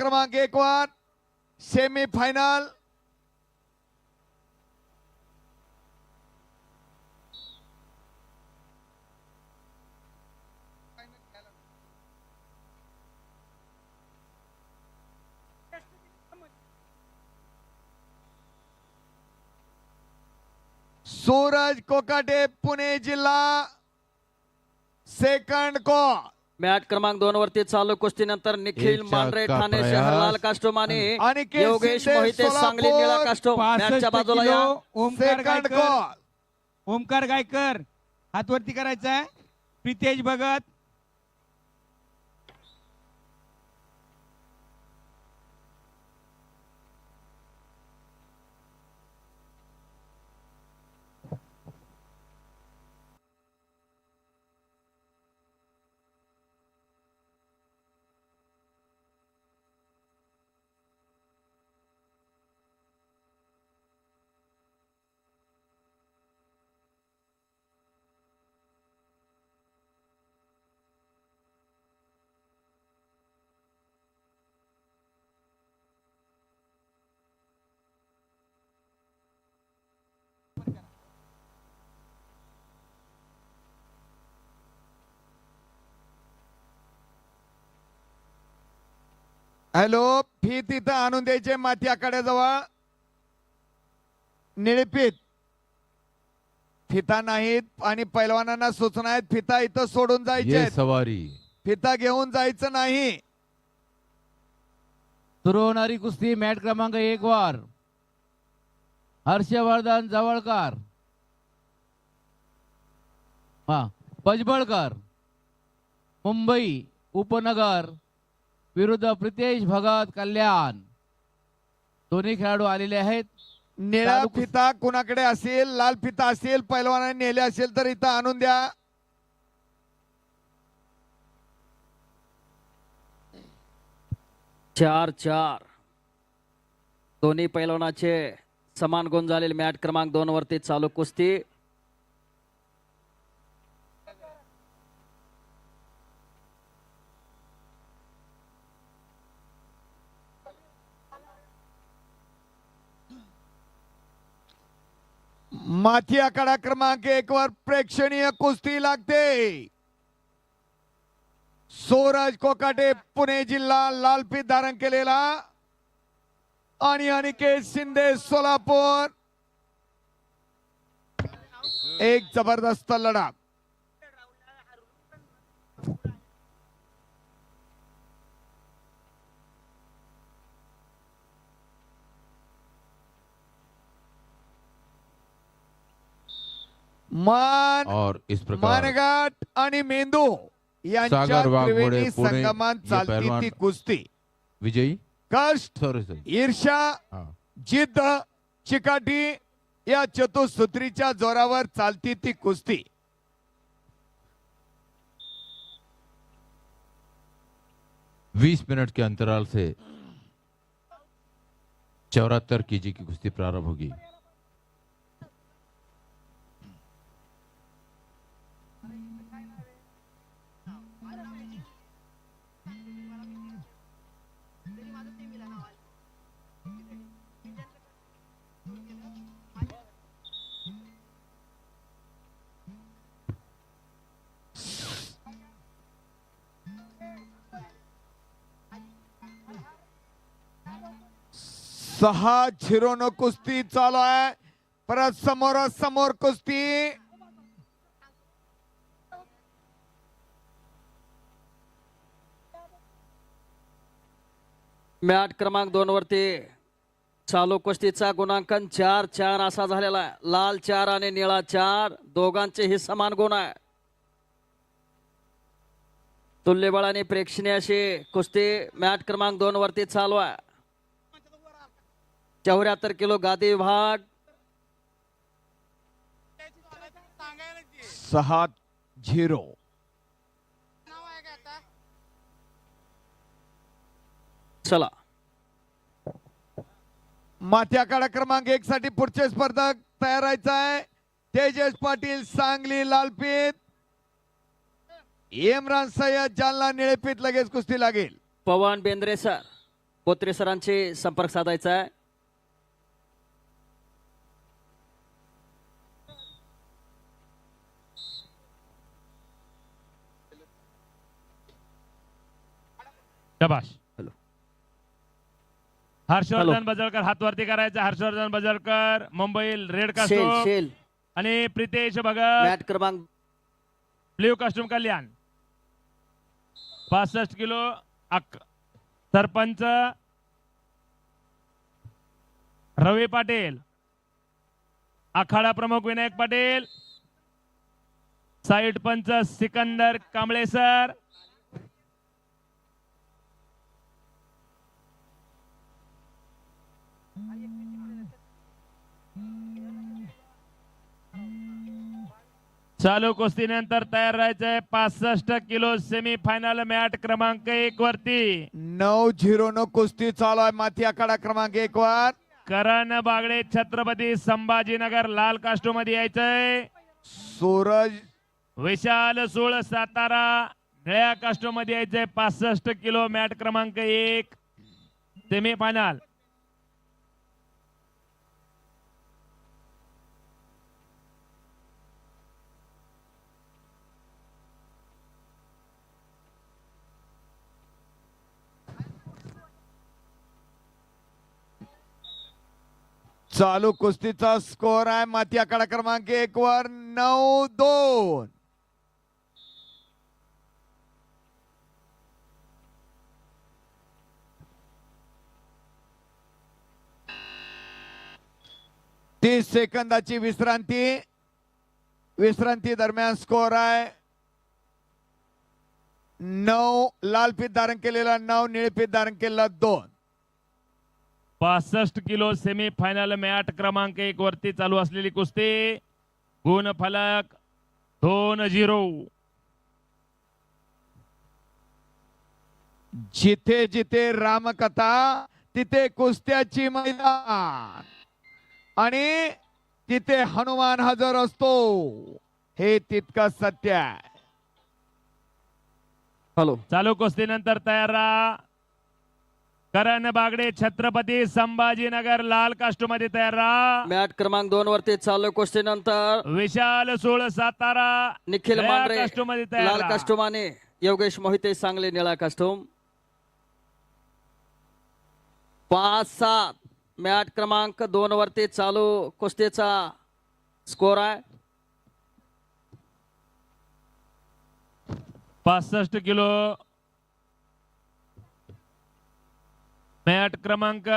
क्रमांक एक वर सेमी फायनल सूरज कोकाटे पुणे जिल्हा सेकंड कॉ मॅट क्रमांक दोन वरती चालू कुस्तीनंतर निखिल मांढरे ठाणे प्रयास. शहर लाल कास्टोम आणि योगेश मोहिते सांगली. निळा कास्टोम मॅचच्या 65 बाजूला या. ओमकार गायकर. ओमकार गायकर. हातवरती करायचा आहे प्रितेश भगत. हॅलो फी तिथं आणून द्यायचे माती आखाड्याजवळ निळपीत फिता नाहीत आणि पैलवानांना सूचना आहेत फिता इथं सोडून जायचे. सवारी. फिता घेऊन जायचं नाही. सुरू होणारी कुस्ती मॅट क्रमांक एक वर. हर्षवर्धन जवळकर. हा पजबळकर. मुंबई उपनगर. विरुद्ध प्रितेश भगत कल्याण. दोन्ही खेळाडू आलेले आहेत. निळा. फिता कुणाकडे असेल लाल फिता असेल पैलवानाने नेले असेल तर इथं आणून द्या. चार चार. दोन्ही पैलवानाचे समान गुण झालेले मॅट क्रमांक दोन वरती चालू कुस्ती. माथी आखाडा क्रमांक एक वर प्रेक्षणीय कुस्ती लागते. सोराज कोकाटे पुणे जिल्हा लालपीत धारण केलेला. आणि अनिकेत शिंदे सोलापूर. एक जबरदस्त लढा मान और इस प्रकार मानगाट आणि मेंदू यांच्या सागर वाघमोडे, त्रिवेणी पुणे, संगमात ये चालती पहलवान- ती कुस्ती. विजयी? कष्ट सॉरी सॉरी. ईर्षा हाँ. जिद्द चिकाटी या चतुसूत्रीच्या जोरावर चालती ती कुस्ती. बीस मिनट के अंतराल से चौहत्तर केजी की कुश्ती प्रारंभ होगी। सहा झिरो कुस्ती चालू आहे. परत समोर समोर कुस्ती. मॅट क्रमांक दोन वरती चालू कुस्तीचा गुणांकन. चार चार असा झालेला आहे. लाल चार आणि निळा चार. दोघांचेही समान गुण आहे. तुल्यबळ आणि प्रेक्षणीय अशी कुस्ती मॅट क्रमांक दोन वरती चालू आहे. चौऱ्याहत्तर किलो गादी विभाग. सहा झिरो. चला. माथ्या काळा क्रमांक एक साठी पुढचे स्पर्धक तयार आहे. तेजस पाटील सांगली लालपीत. इम्रान सय्यद जालना निळेपीत लगेच कुस्ती लागेल. पवन बेंद्रे सर पोत्रे सरांचे संपर्क साधायचा आहे. शबाश. हर्षवर्धन बजळकर हात वरती करायचा. Harshvardhan Bajalkar Mumbai red costume. Shell. आणि प्रितेश भगत. क्रमांक ब्ल्यू कास्टूम कल्याण. पासष्ट किलो अक सरपंच रवी पाटील. आखाडा प्रमुख विनायक पाटील. साईड पंच सिकंदर कांबळे सर चालू कुस्तीनंतर तयार राहायचंय पासष्ट किलो सेमी फायनल मॅट क्रमांक एक वरती. नऊ झिरो न कुस्ती चालू आहे. माथी आखाडा क्रमांक एक वर. करण बागडे छत्रपती संभाजीनगर लाल कास्टो मध्ये यायचंय. सूरज. विशाल सोळ सातारा निळ्या कास्टो मध्ये यायचंय. पासष्ट किलो मॅट क्रमांक एक. सेमी फायनल चालू कुस्तीचा स्कोर आहे. माती आकडा क्रमांक एक वर नऊ दोन. तीस सेकंदाची विश्रांती. विश्रांती दरम्यान स्कोर आहे. नऊ लाल पीठ धारण केलेला नऊ निळपीत पीठ धारण केलेला दोन. पासष्ट किलो सेमी फायनल मॅट क्रमांक एक वरती चालू असलेली कुस्ती. गुण फलक दोन झिरो. जिथे जिथे रामकथा तिथे कुस्त्याची मैदान. आणि तिथे हनुमान हजर असतो. हे तितकं सत्य आहे. हॅलो. चालू कुस्तीनंतर तयार राहा. करण बागडे छत्रपती संभाजीनगर लाल कास्टो मध्ये तयार राहा. मॅट क्रमांक दोन वरती चालू कुस्ती नंतर विशाल सोळ सातारा. निखिल मांढरे costume मध्ये तयार लाल राहा. कास्टोमाने योगेश मोहिते सांगली निळा कास्टोम. पाच सात. मॅट क्रमांक दोन वरती चालू कुस्तीचा स्कोर आहे. पासष्ट किलो. मॅट क्रमांक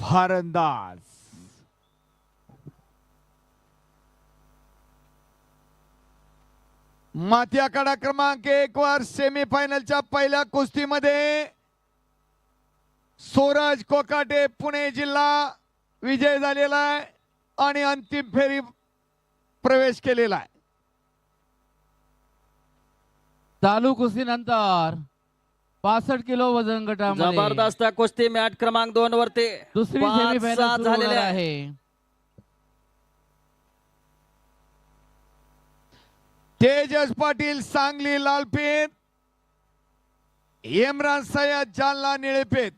भारंदाज. माथी आखाडा क्रमांक एक वर सेमीफायनलच्या पहिल्या कुस्तीमध्ये सूरज कोकाटे पुणे जिल्हा विजय झालेला आहे आणि अंतिम फेरी प्रवेश केलेला आहे. चालू कुस्तीनंतर पासष्ट किलो वजन गटामध्ये जबरदस्त कुस्ती मॅट क्रमांक दोन वरती दुसरी पाच सेमीफायनल झालेले आहे. तेजस पाटील सांगली लालपेठ इम्रान सय्यद जालना निळेपेठ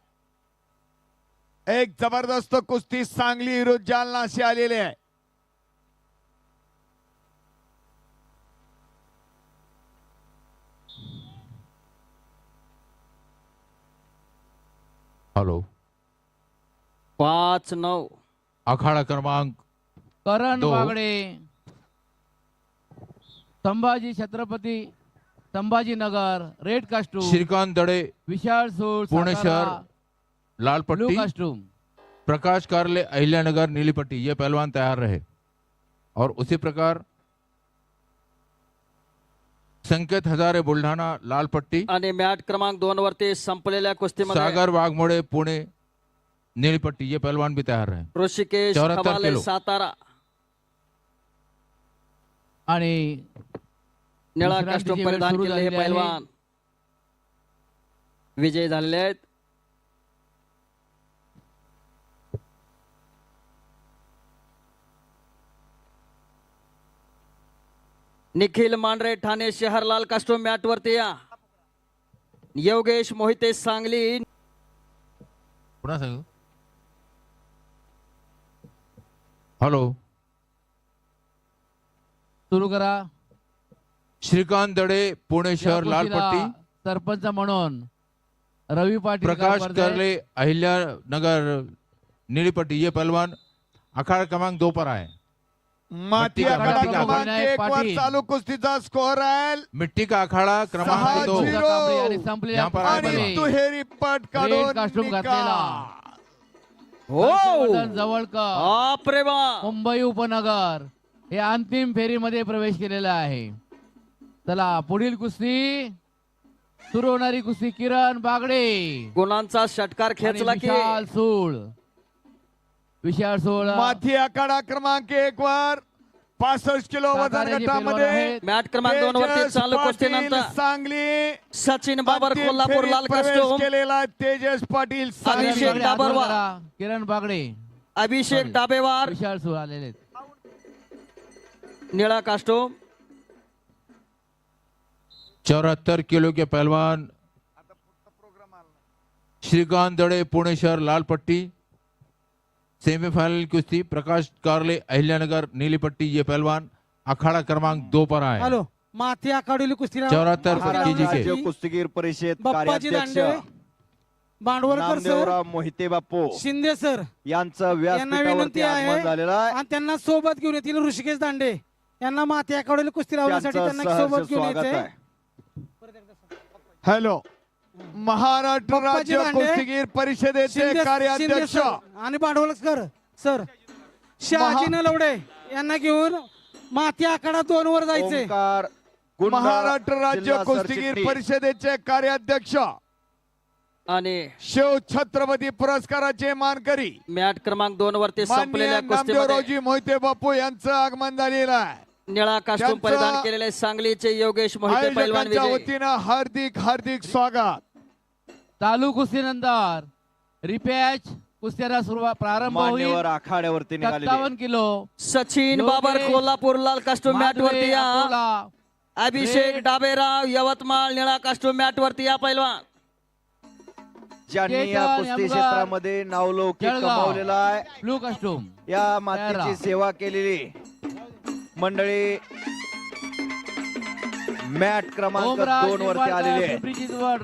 एक जबरदस्त कुस्ती सांगली विरुद्ध जालना अशी आलेली आहे. हेलो. पाच नऊ. अखाड़ा क्रमांक करण. बागडे. संभाजी छत्रपती संभाजीनगर रेड कास्टूम श्रीकांत दड़े विशाल सोळ पुणे शहर लाल पट्टी कास्टूम प्रकाश कारले अहिल्यानगर नीली पट्टी ये पहलवान तैयार रहे और उसी प्रकार संकेत हजारे बुलढाणा लाल पट्टी आणि मॅट क्रमांक दोन वरती संपलेल्या कुस्तीमध्ये सागर वाघमोड़े पुणे नीली पट्टी ये पहलवान भी तैयार रहे ऋषिकेश 74 खबाले किलो. सातारा आणि निळा वेळ परिधान केलेले हे. पैलवान. विजयी झालेले आहेत. निखिल मांढरे ठाणे शहर लाल कास्टोम मॅट वरती या. योगेश मोहिते सांगली. पुन्हा सांगू? हॅलो. सुरू करा. श्रीकांत दडे पुणे शहर या लाल कुस्तीला पट्टी सरपंच म्हणून रवी पाटील प्रकाश. करले अहिल्यानगर नीली पट्टी ये पहलवान. अखाड़ा क्रमांक दो पर आए माती क्रमांक एक वर. चालू कुस्तीचा स्कोर आहे. मिट्टी का अखाड़ा क्रमांक दो. आणि. दुहेरी पट काढून. हो. जवळकर. मुंबई उपनगर हे अंतिम फेरीमध्ये प्रवेश केलेला आहे. चला पुढील कुस्ती सुरू होणारी कुस्ती किरण बागडे गुणांचा षटकार खेचला की विशाल सूळ विशाल सूळ माथी आखाडा क्रमांक एक वर पासष्ट किलो वजन साताऱ्याचे गटामध्ये. मॅट क्रमांक दोन वरती तेजस चालू पाटील कुस्तीनंतर सांगली सचिन बाबर अंतिम कोल्हापूर फेरीत लाल प्रवेश कास्टोम केलेला तेजस पाटील अभिषेक सांगली बागडे, हात वर डाबरवा. करा. किरण बागडे अभिषेक. डाबेवार विशाल सूळ आलेले आहेत. निळा कास्टोम चौहत्तर किलो के पहलवान श्रीकांत दड़े पुणे शहर लाल पट्टी सेमीफाइनल कुश्ती प्रकाश कारले अहिल्यानगर नीली पट्टी ये पहलवान। अखाड़ा क्रमांक दो पर आए। हॅलो माथी आखाडोली कुस्ती चौहत्तर के राज्य कुस्तीगीर परिषद बाप्पाजी कार्याध्यक्ष दांडे। भांडवलकर सर। नामदेवराव मोहिते बापू शिंदे सर। यांचं यांना व्यासपीठावरती विनंती आहे आगमन झालेलं आहे. आणि त्यांना सोबत घेऊन येतील ऋषिकेश दांडे. यांना माथी आखाडोली कुस्ती लावण्यासाठी त्यांचं त्यांना सहर्ष सोबत घेऊन स्वागत आहे. हॅलो. महाराष्ट्र राज्य कुस्तीगीर परिषदेचे कार्याध्यक्ष. आणि भांडवलकर सर. शहाजी नलवडे यांना घेऊन माथी आखाडा दोन वर जायचे. महाराष्ट्र राज्य कुस्तीगीर. परिषदेचे कार्याध्यक्ष. आणि शिव छत्रपती पुरस्काराचे मानकरी. मॅट क्रमांक दोन वरती संपलेल्या नामदेवरावजी मोहिते बापू यांचं आगमन झालेलं आहे. निळा कास्टूम त्यांचं परिधान केलेले सांगलीचे योगेश मोहिते पैलवान आयोजकांच्या विजय वतीनं हार्दिक हार्दिक स्वागत चालू कुस्तीनंतर रिपॅच कुस्त्याला सुरुवात प्रारंभ होईल आखाड्यावरती सत्तावन्न किलो सचिन योगेश बाबर कोल्हापूर लाल कास्टूम मॅट माधवे, वरती या अकोला. अभिषेक रेड. डाबेराव यवतमाळ निळा कास्टूम मॅट वरती या पैलवान ज्यांनी या कुस्ती यमगर, क्षेत्रामध्ये नावलौकिक जळगाव. कमवलेला आहे ब्लू कस्टूम या मातेची. सेवा केलेली मंडळी मॅट क्रमांक दोन वरती आलेले आहे.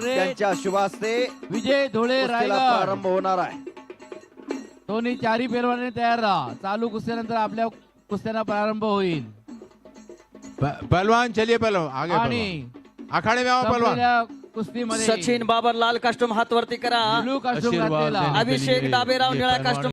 त्यांच्या शुभास्ते विजय धुळे प्रारंभ होणार आहे. दोन्ही चारी पेलवाने तयार राहा. चालू कुस्त्यानंतर आपल्या कुस्त्यांना प्रारंभ होईल. पहलवान चलिए पहलवान. आगे आणि पहलवान. अखाड़े में आओ पहलवान. संपलेल्या कुस्तीमध्ये सचिन बाबर लाल कास्टूम हात वरती करा. ब्लू कस्टूम अभिषेक डाबेराव निळा कास्टूम